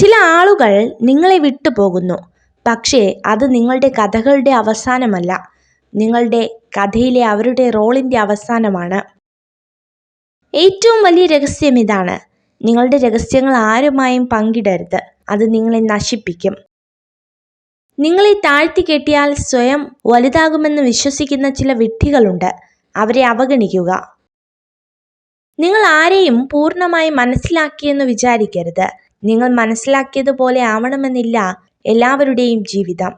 ചില ആളുകൾ നിങ്ങളെ വിട്ടുപോകുന്നു. പക്ഷേ അത് നിങ്ങളുടെ കഥകളുടെ അവസാനമല്ല. നിങ്ങളുടെ കഥയിലെ അവരുടെ റോളിന്റെ അവസാനമാണ്. ഏറ്റവും വലിയ രഹസ്യം ഇതാണ്. നിങ്ങളുടെ രഹസ്യങ്ങൾ ആരുമായും പങ്കിടരുത്. അത് നിങ്ങളെ നശിപ്പിക്കും. നിങ്ങളെ താഴ്ത്തി കെട്ടിയാൽ സ്വയം വലുതാകുമെന്ന് വിശ്വസിക്കുന്ന ചില വിഡ്ഢികളുണ്ട് അവരെ അവഗണിക്കുക. നിങ്ങൾ ആരെയും പൂർണമായി മനസ്സിലാക്കിയെന്ന് വിചാരിക്കരുത്. നിങ്ങൾ മനസ്സിലാക്കിയതുപോലെ ആവണമെന്നില്ല എല്ലാവരുടെയും ജീവിതം.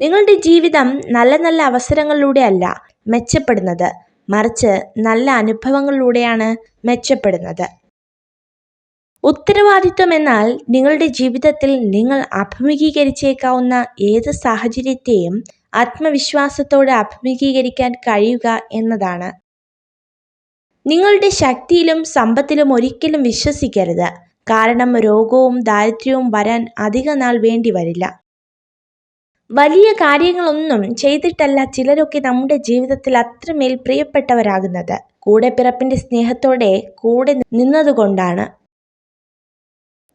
നിങ്ങളുടെ ജീവിതം നല്ല നല്ല അവസരങ്ങളിലൂടെ അല്ല മെച്ചപ്പെടുന്നത്. മറിച്ച് നല്ല അനുഭവങ്ങളിലൂടെയാണ് മെച്ചപ്പെടുന്നത്. ഉത്തരവാദിത്വം എന്നാൽ നിങ്ങളുടെ ജീവിതത്തിൽ നിങ്ങൾ അഭിമുഖീകരിച്ചേക്കാവുന്ന ഏത് സാഹചര്യത്തെയും ആത്മവിശ്വാസത്തോടെ അഭിമുഖീകരിക്കാൻ കഴിയുക എന്നതാണ്. നിങ്ങളുടെ ശക്തിയിലും സമ്പത്തിലും ഒരിക്കലും വിശ്വസിക്കരുത്. കാരണം രോഗവും ദാരിദ്ര്യവും വരാൻ അധിക നാൾ വേണ്ടി വരില്ല. വലിയ കാര്യങ്ങളൊന്നും ചെയ്തിട്ടല്ല ചിലരൊക്കെ നമ്മുടെ ജീവിതത്തിൽ അത്രമേൽ പ്രിയപ്പെട്ടവരാകുന്നത്. കൂടെ പിറപ്പിന്റെ സ്നേഹത്തോടെ കൂടെ നിന്നതുകൊണ്ടാണ്.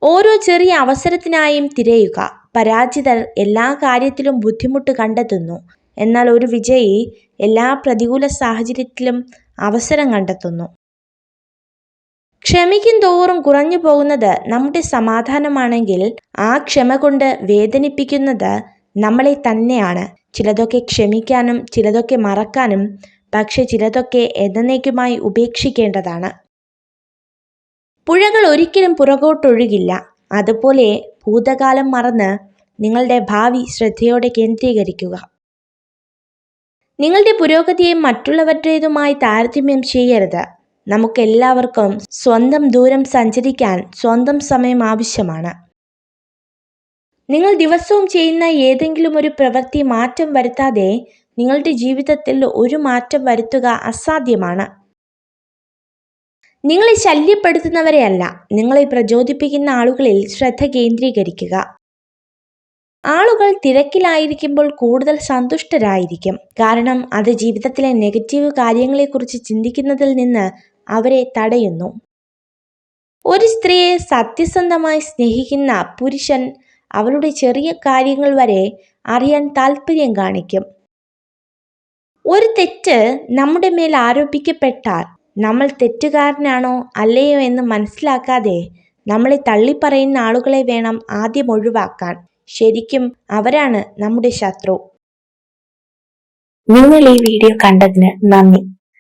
ഓരോ ചെറിയ അവസരത്തിനായും തിരയുക. പരാജിതർ എല്ലാ കാര്യത്തിലും ബുദ്ധിമുട്ട് കണ്ടെത്തുന്നു. എന്നാൽ ഒരു വിജയി എല്ലാ പ്രതികൂല സാഹചര്യത്തിലും അവസരം കണ്ടെത്തുന്നു. ക്ഷമിക്കും തോറും കുറഞ്ഞു പോകുന്നത് നമ്മുടെ സമാധാനമാണെങ്കിൽ ആ ക്ഷമ കൊണ്ട് വേദനിപ്പിക്കുന്നത് നമ്മളെ തന്നെയാണ്. ചിലതൊക്കെ ക്ഷമിക്കാനും ചിലതൊക്കെ മറക്കാനും പക്ഷെ ചിലതൊക്കെ എന്നേക്കുമായി ഉപേക്ഷിക്കേണ്ടതാണ്. പുഴകൾ ഒരിക്കലും പുറകോട്ടൊഴുകില്ല. അതുപോലെ ഭൂതകാലം മറന്ന് നിങ്ങളുടെ ഭാവി ശ്രദ്ധയോടെ കേന്ദ്രീകരിക്കുക. നിങ്ങളുടെ പുരോഗതിയെ മറ്റുള്ളവരുടേതുമായി താരതമ്യം ചെയ്യരുത്. നമുക്കെല്ലാവർക്കും സ്വന്തം ദൂരം സഞ്ചരിക്കാൻ സ്വന്തം സമയം ആവശ്യമാണ്. നിങ്ങൾ ദിവസവും ചെയ്യുന്ന ഏതെങ്കിലും ഒരു പ്രവൃത്തി മാറ്റം വരുത്താതെ നിങ്ങളുടെ ജീവിതത്തിൽ ഒരു മാറ്റം വരുത്തുക അസാധ്യമാണ്. നിങ്ങളെ ശല്യപ്പെടുത്തുന്നവരെയല്ല നിങ്ങളെ പ്രചോദിപ്പിക്കുന്ന ആളുകളിൽ ശ്രദ്ധ കേന്ദ്രീകരിക്കുക. ആളുകൾ തിരക്കിലായിരിക്കുമ്പോൾ കൂടുതൽ സന്തുഷ്ടരായിരിക്കും. കാരണം അത് ജീവിതത്തിലെ നെഗറ്റീവ് കാര്യങ്ങളെക്കുറിച്ച് ചിന്തിക്കുന്നതിൽ നിന്ന് അവരെ തടയുന്നു. ഒരു സ്ത്രീയെ സത്യസന്ധമായി സ്നേഹിക്കുന്ന പുരുഷൻ അവളുടെ ചെറിയ കാര്യങ്ങൾ വരെ അറിയാൻ താല്പര്യം കാണിക്കും. ഒരു തെറ്റ് നമ്മുടെ മേൽ ആരോപിക്കപ്പെട്ടാൽ നമ്മൾ തെറ്റുകാരനാണോ അല്ലയോ എന്ന് മനസ്സിലാക്കാതെ നമ്മളെ തള്ളിപ്പറയുന്ന ആളുകളെ വേണം ആദ്യം ഒഴിവാക്കാൻ. ശരിക്കും അവരാണ് നമ്മുടെ ശത്രു. നിങ്ങൾ ഈ വീഡിയോ കണ്ടതിന് നന്ദി.